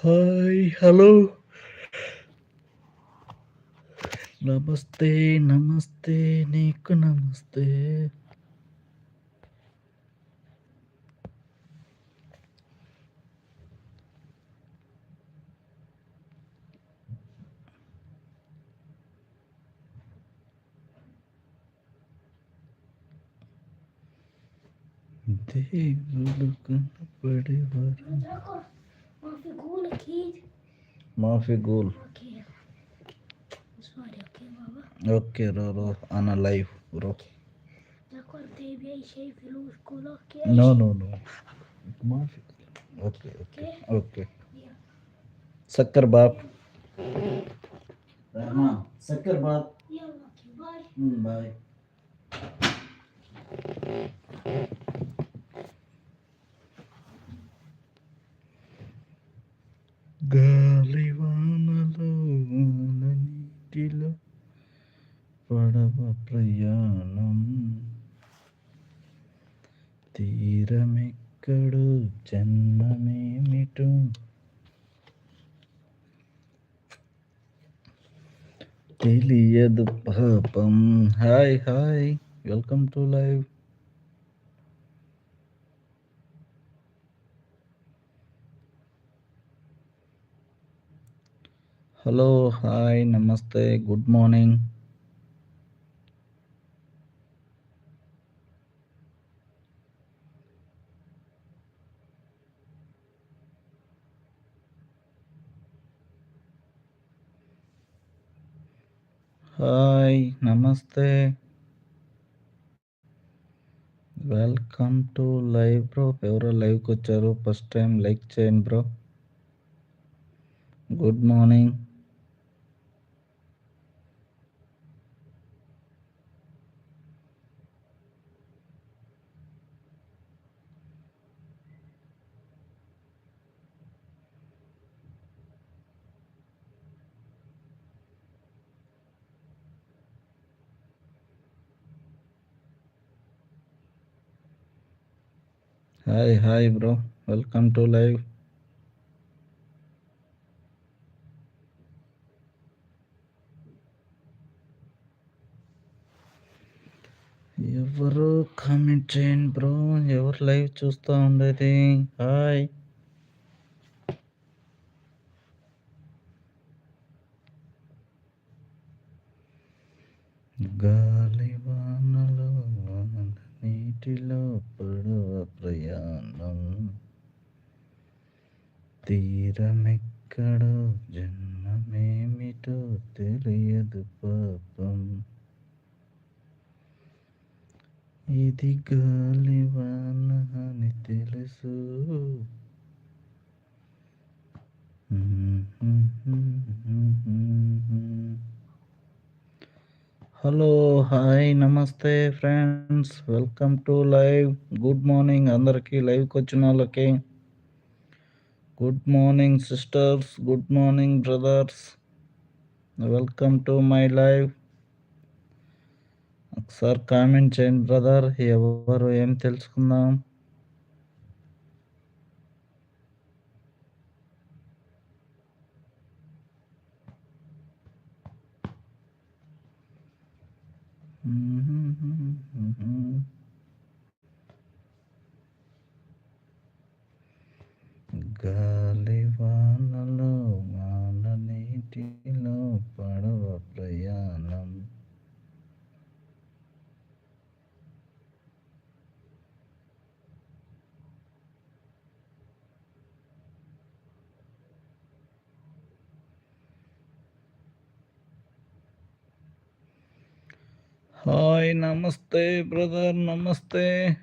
Hi hello నమస్తే నమస్తే నీకు నమస్తే దేవుడు కనపడేవారు أكيد ما في قول أوكي سوري أوكي بابا أوكي روح أنا لايف روح تقول تبي أي شيء فلوس قول أوكي نو نو نو ما في أوكي أوكي أوكي سكر باب رحمة سكر باب يلا باي باي పడవ ప్రయాణం తీరమెక్కడు జన్మమేమిటో తెలియదు పాపం hi hi welcome to live hello hi నమస్తే గుడ్ మార్నింగ్ హాయ్ నమస్తే. Welcome to live bro. ఎవరో లైవ్కి వచ్చారు? ఫస్ట్ టైం లైక్ చేయండి bro. Good morning. Hi hi bro welcome to live ఎవరు కామెంట్ చేయండి బ్రో ఎవరు లైవ్ చూస్తూ ఉండేది? హాయ్ గాలి వానలో వాన నీటిలో పడవ ప్రయాణం తీరమెక్కడో జన్మమేమిటో తెలియదు పాపం. ఇది గాలివాన అని తెలుసు. హలో హాయ్ నమస్తే friends. Welcome to live. Good morning అందరికీ. లైవ్కి వచ్చిన వాళ్ళకి good morning sisters good morning brothers welcome to my live ఒకసారి కామెంట్ చేయండి బ్రదర్ ఎవరు ఏం తెలుసుకుందాం? గాలి వానలో వాన నీటిలో పడవ ప్రయాణం. హాయ్ నమస్తే బ్రదర్ నమస్తే.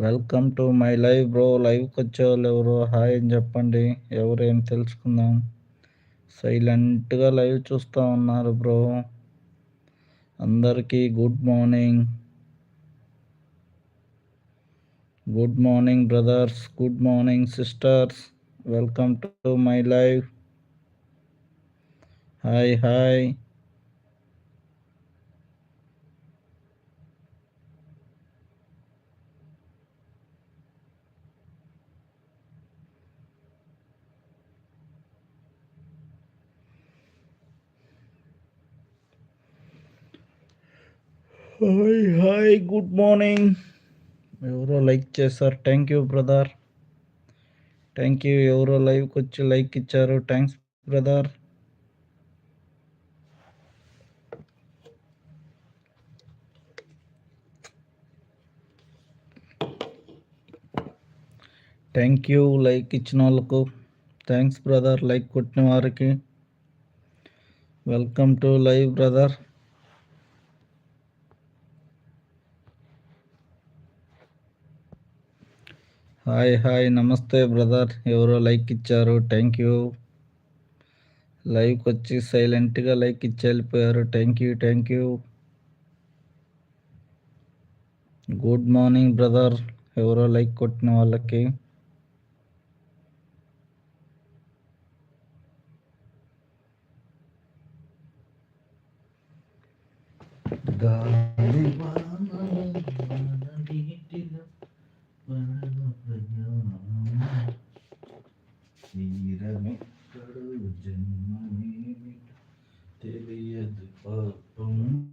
Welcome to my live bro. లైవ్కి వచ్చేవాళ్ళు ఎవరు? హాయ్ అని చెప్పండి. ఎవరు ఏం తెలుసుకుందాం. సైలెంట్గా లైవ్ చూస్తూ ఉన్నారు బ్రో. అందరికీ good morning. Good morning brothers. Good morning sisters. Welcome to my live. Hi hi. Hi hi good morning. ఎవరో లైక్ చేశారు. Thank you brother thank you ఎవరో లైవ్కి వచ్చి లైక్ ఇచ్చారు. Thanks brother thank you like ఇచ్చిన వాళ్ళకు. Thanks brother like కొట్టిన వారికి. Welcome to live brother hi hi నమస్తే బ్రదర్ ఎవరో లైక్ ఇచ్చారు. థ్యాంక్ యూ లైవ్కి వచ్చి సైలెంట్గా లైక్ ఇచ్చి వెళ్ళిపోయారు. Thank you thank you good morning brother ఎవరో లైక్ కొట్టిన వాళ్ళకి. గాలి செய்யது பார்ப்போம்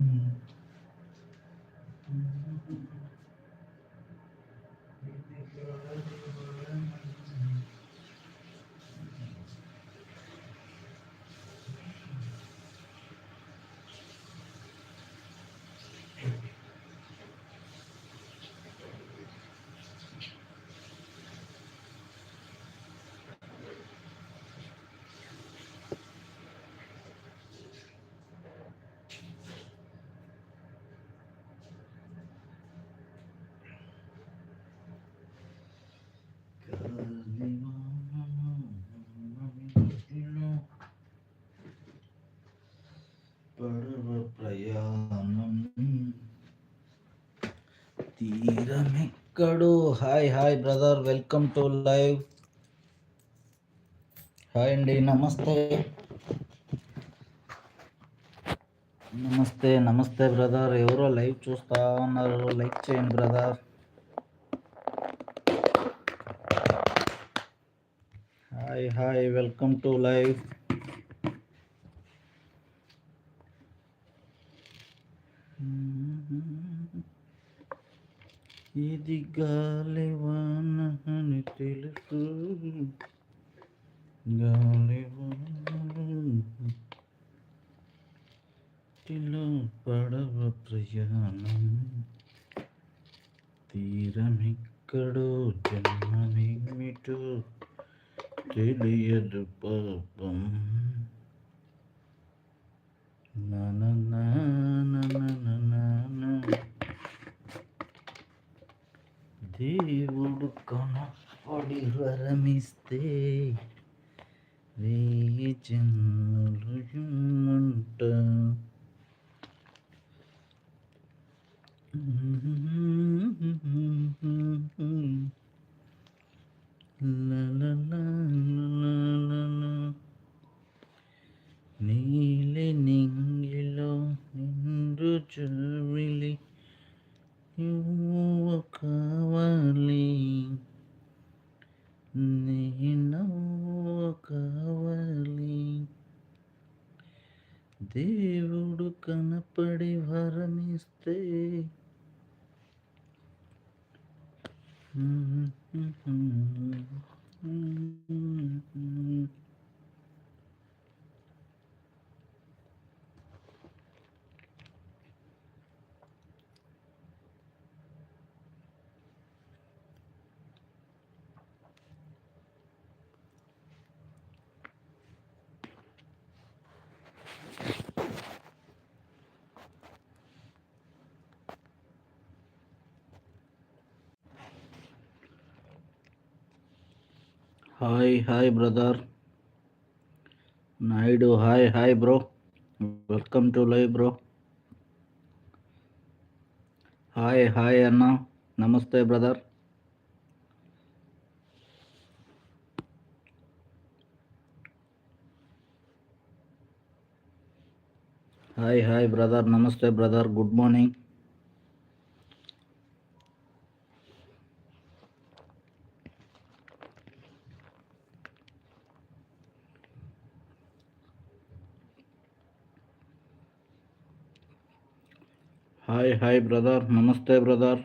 ఎక్కడు? Hi hi brother. Welcome to live. Hi అండి. నమస్తే. నమస్తే నమస్తే బ్రదర్. ఎవరో లైవ్ చూస్తా ఉన్నారు. లైక్ చేయండి brother. Hi hi. Welcome to live. ఇది గాలివాన అని తెలుసు గాలివానలో పడవ ప్రయాణం తీరమిక్కడో జన్మమేమిటో తెలియదు పాపం నా నా నా నా నా నా నా నా. దేవుడు కనపడి వరమిస్తే వేయి జన్మలు ఇమ్మంట నీలి నింగిలో నిండు చెవిలి నువ్వు కావాలి నేను కావాలి దేవుడు కనపడి వరమిస్తే hi hi brother Naidu hi hi bro welcome to live bro hi hi अन्ना नमस्ते ब्रदर हाय हाय ब्रदर नमस्ते ब्रदर गुड मॉर्निंग బ్రదర్. నమస్తే బ్రదర్.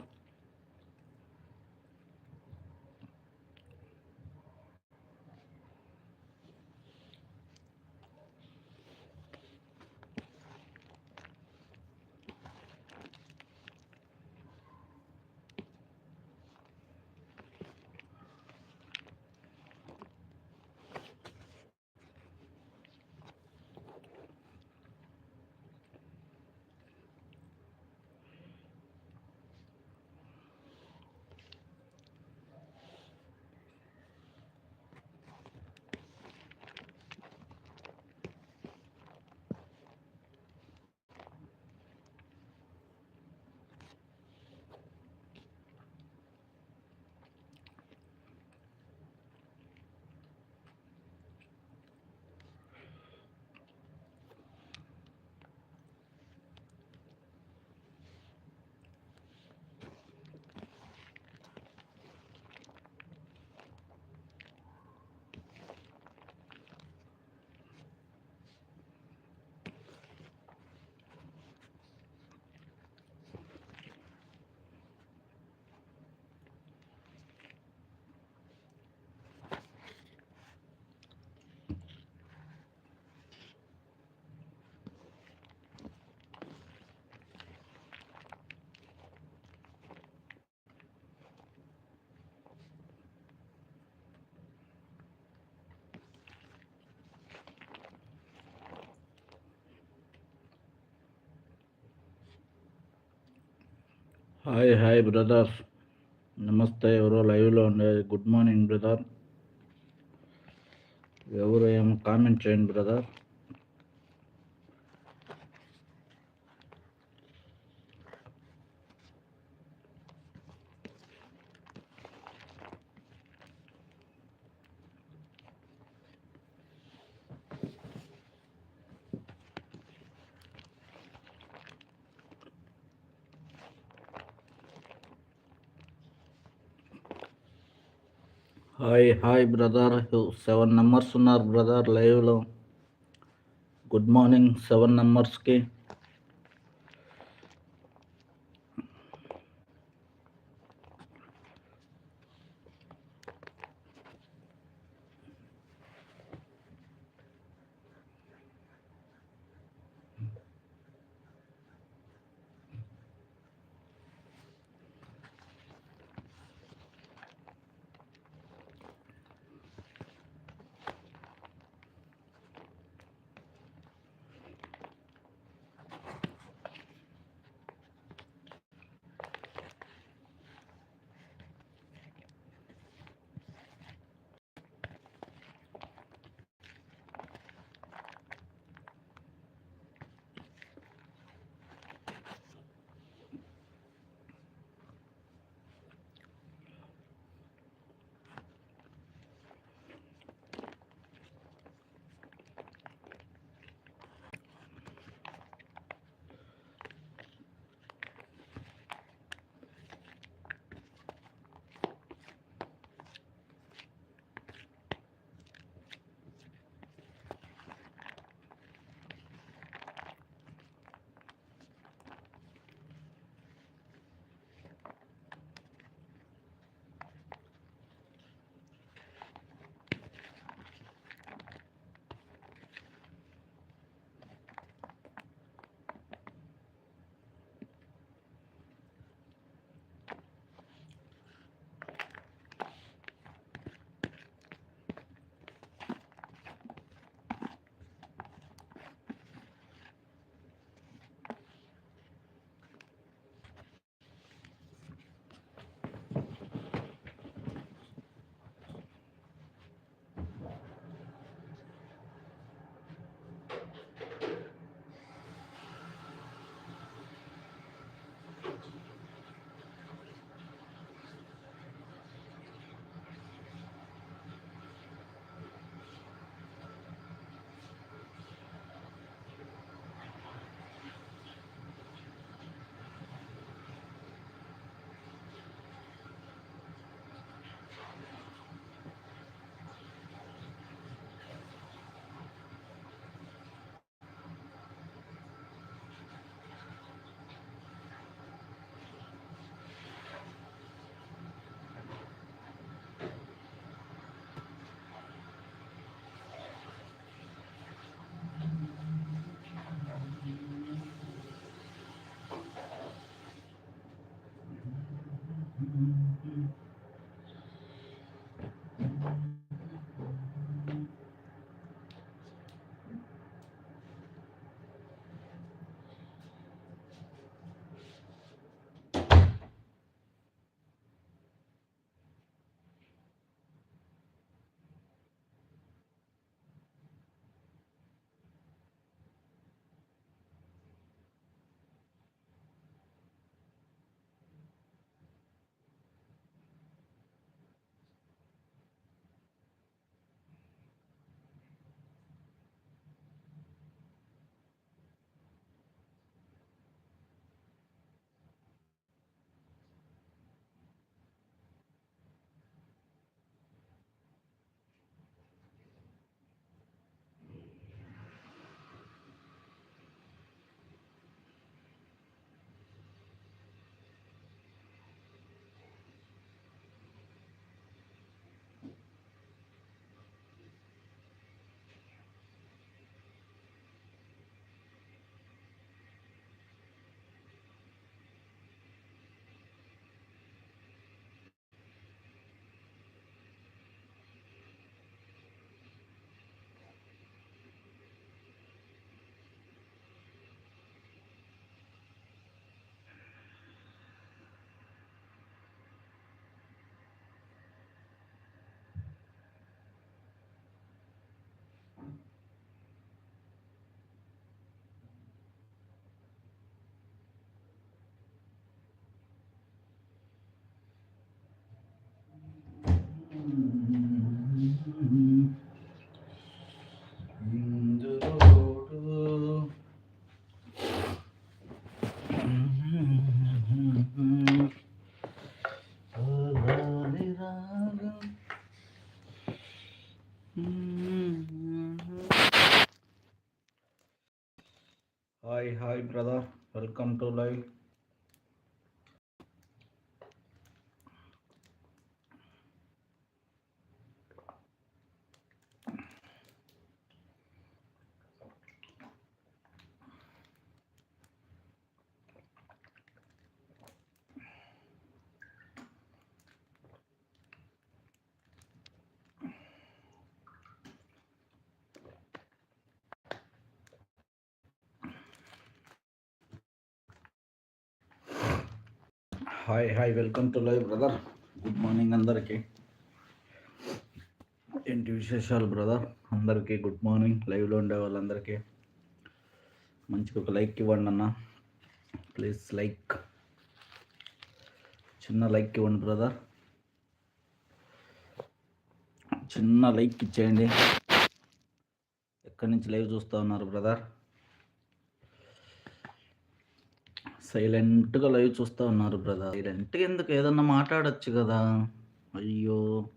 హాయ్ హాయ్ బ్రదర్ నమస్తే ఎవరో లైవ్లో ఉండే. గుడ్ మార్నింగ్ బ్రదర్ ఎవరు ఏమో కామెంట్ చేయండి brother hi hi brother. Seven numbers ఉన్నారు బ్రదర్ లైవ్లో. గుడ్ మార్నింగ్ సెవెన్ నెంబర్స్కి hi brother welcome to live hi hi welcome to live brother. Good morning అందరికీ. ఏంటి విశేషాలు బ్రదర్? అందరికీ గుడ్ మార్నింగ్. లైవ్లో ఉండే వాళ్ళందరికీ మంచిగా ఒక లైక్ ఇవ్వండి అన్న. Please like. చిన్న లైక్ ఇవ్వండి బ్రదర్. చిన్న లైక్ ఇచ్చేయండి. ఎక్కడి నుంచి లైవ్ చూస్తూ ఉన్నారు బ్రదర్? సైలెంట్గా లైవ్ చూస్తూ ఉన్నారు బ్రదర్. సైలెంట్గా ఎందుకు? ఏదన్నా మాట్లాడచ్చు కదా. అయ్యో.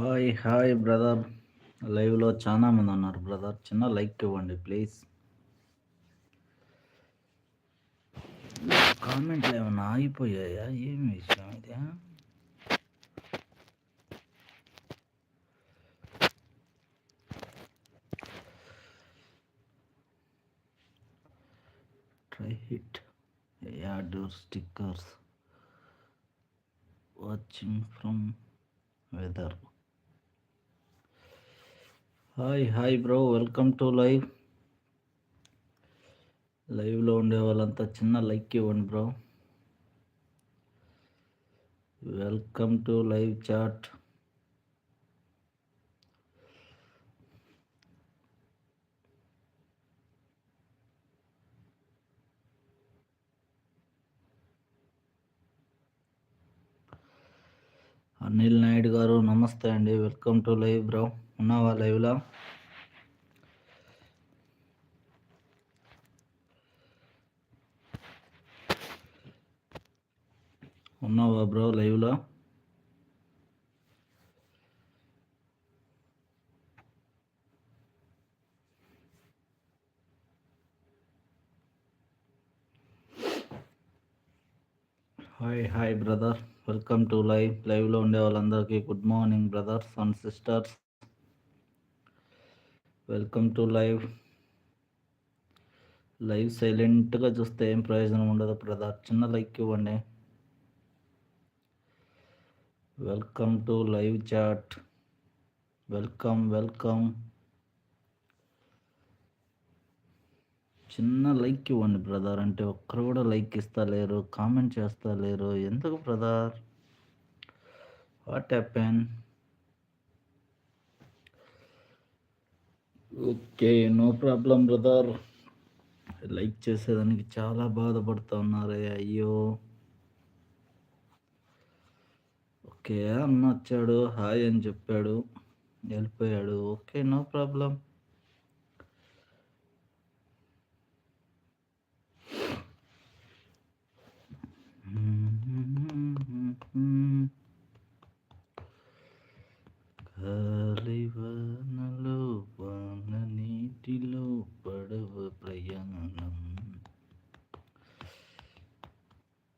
Hi hi brother. లైవ్లో చాలా మంది ఉన్నారు బ్రదర్. చిన్న లైక్ ఇవ్వండి ప్లీజ్. కామెంట్లు ఏమైనా ఆగిపోయాయా? ఏమి విషయం ఇది try hit adore stickers watching from weather hi hi bro. Welcome to live. లైవ్లో ఉండే వాళ్ళంతా చిన్న లైక్ ఇవ్వండి bro. Welcome to live chat. Anil Naidu గారు నమస్తే అండి. Welcome to live bro. ఉన్నావా లైవ్లో? ఉన్నావా బ్రో లైవ్లో? Hi hi brother. Welcome to live. లైవ్లో ఉండే వాళ్ళందరికీ good morning brothers and sisters. Welcome to live live సైలెంట్గా చూస్తే ఏం ప్రయోజనం ఉండదు బ్రదర్. చిన్న లైక్ ఇవ్వండి. Welcome to live chat welcome welcome చిన్న లైక్ ఇవ్వండి బ్రదర్. అంటే ఒక్కరు కూడా లైక్ ఇస్తా లేరు కామెంట్ చేస్తా లేరు ఎందుకు brother? What happen okay no problem brother like చేసేదానికి చాలా బాధపడుతూ ఉన్నారే అయ్యో. ఓకే అన్న వచ్చాడు హాయ్ అని చెప్పాడు వెళ్ళిపోయాడు. ఓకే నో ప్రాబ్లం కలివ నీటిలో పడవ ప్రయాణం.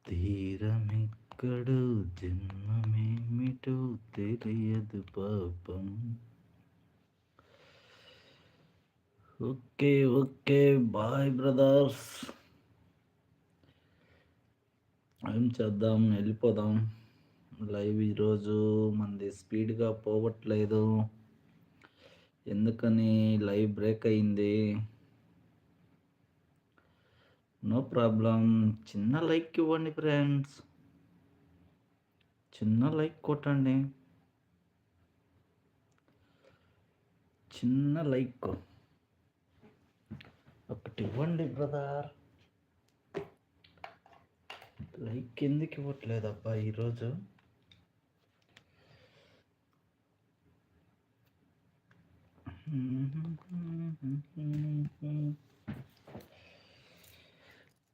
తీరమెక్కడో జన్మమేమిటో తెలియదు పాపం. Okay okay bye brothers. ఏం చేద్దాం వెళ్ళిపోదాం. లైవ్ ఈరోజు మనది స్పీడ్గా పోవట్లేదు. ఎందుకని లైవ్ బ్రేక్ అయింది? No problem. చిన్న లైక్ ఇవ్వండి ఫ్రెండ్స్. చిన్న లైక్ కొట్టండి. చిన్న లైక్. ఒకటి ఇవ్వండి బ్రదర్. లైక్ ఎందుకు ఇవ్వట్లేదబ్బా ఈరోజు?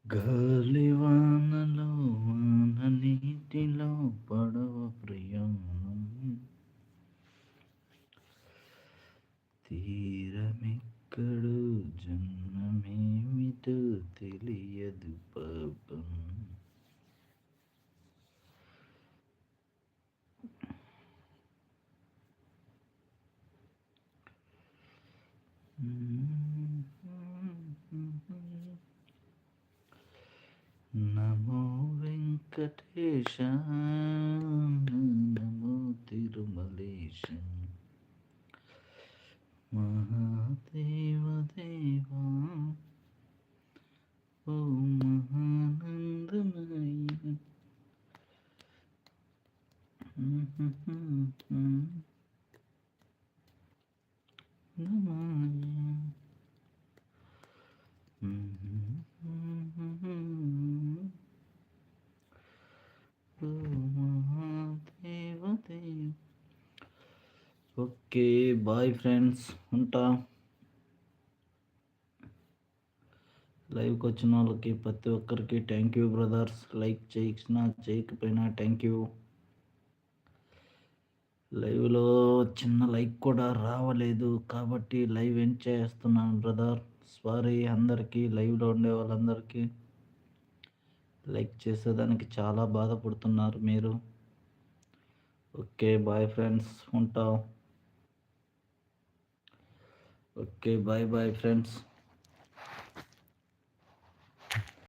గాలివానలో వాన నీటిలో పడవ ప్రయాణం తీరమెక్కడు జన్మమేమిటో తెలియదు పాపం നമോ തിരുമലേശ മഹാദേവദേവ ഓ മഹാനന്ദമായി നമായ బాయ్ ఫ్రెండ్స్ ఉంటా. లైవ్కి వచ్చిన వాళ్ళకి ప్రతి ఒక్కరికి థ్యాంక్ యూ బ్రదర్స్ లైక్ చేయించిన చేయకపోయినా థ్యాంక్ యూ లైవ్లో చిన్న లైక్ కూడా రావలేదు కాబట్టి లైవ్ ఏం చేస్తున్నాను బ్రదర్ సారీ అందరికీ లైవ్లో ఉండే వాళ్ళందరికీ. లైక్ చేసేదానికి చాలా బాధపడుతున్నారు మీరు. ఓకే బాయ్ ఫ్రెండ్స్ ఉంటావు ఓకే బాయ్ బాయ్ ఫ్రెండ్స్